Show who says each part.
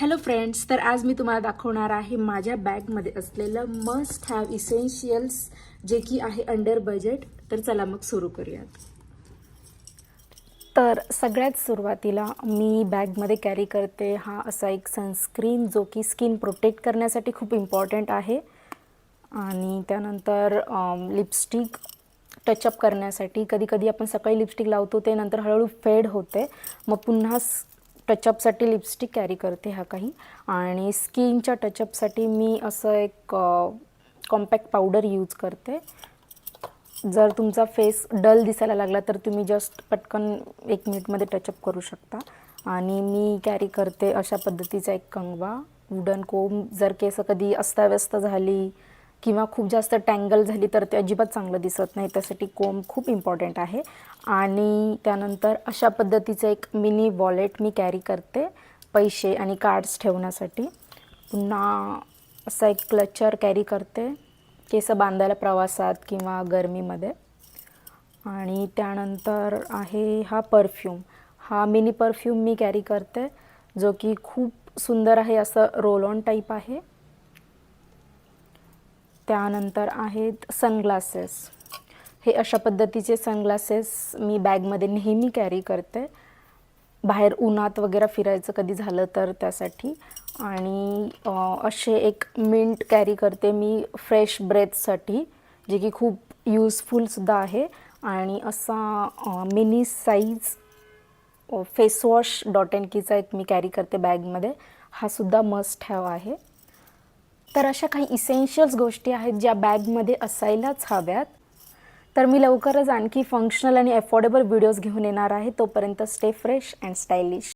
Speaker 1: Hello friends तर आज मी तुम्हाला दाखवणार आहे माझ्या बॅगमध्ये असलेलं मस्ट हॅव इसेन्शियल्स जे की आहे अंडर बजेट तर चला मग सुरू करूयात. तर सगळ्यात सुरुवातीला मी बॅगमध्ये कॅरी करते हा असा एक सनस्क्रीन जो की स्किन प्रोटेक्ट करण्यासाठी खूप इम्पॉर्टंट आहे. आणि त्यानंतर लिपस्टिक टचअप करण्यासाठी कधी कधी आपण सकाळी लिपस्टिक लावतो ते नंतर हळूहळू फेड होते. मग पुन्हा टचअपसाठी लिपस्टिक कॅरी करते हा काही. आणि स्किनच्या टचअपसाठी मी असं एक कॉम्पॅक्ट पावडर यूज करते. जर तुमचा फेस डल दिसायला लागला तर तुम्ही जस्ट पटकन एक मिनिटमध्ये टचअप करू शकता. आणि मी कॅरी करते अशा पद्धतीचा एक कंगवा. वुडन कोम जर केस कधी अस्ताव्यस्त झाली किंवा खूप जास्त टँगल झाली तर ते अजिबात चांगलं दिसत नाही. त्यासाठी कोंब खूप इम्पॉर्टंट आहे. आणि त्यानंतर अशा पद्धतीचं एक मिनी वॉलेट मी कॅरी करते पैसे आणि कार्ड्स ठेवण्यासाठी. पुन्हा असा एक क्लचर कॅरी करते. केस बांधायला प्रवासात किंवा गरमीमध्ये. आणि त्यानंतर आहे हा परफ्यूम हा मिनी परफ्यूम मी कॅरी करते जो की खूप सुंदर आहे असं रोल ऑन टाईप आहे. त्यानंतर आहेत सनग्लासेस हे अशा पद्धतीचे सनग्लासेस मी बॅगमध्ये नेहमी कॅरी करते. बाहेर उन्हात वगैरे फिरायचं कधी झालं तर त्यासाठी. आणि असे एक मिंट कॅरी करते मी फ्रेश ब्रेथसाठी जे की खूप यूजफुलसुद्धा आहे. आणि असा mini size face wash dot n कीचा एक मी कॅरी करते बॅगमध्ये हा सुद्धा मस्ट हॅव आहे. तर अशा काही इसेन्शियल्स गोष्टी आहेत ज्या बॅगमध्ये असायलाच हव्यात. तर मी लवकरच आणखी फंक्शनल आणि अफोर्डेबल व्हिडिओज घेऊन येणार आहे. तोपर्यंत स्टे फ्रेश अँड स्टायलिश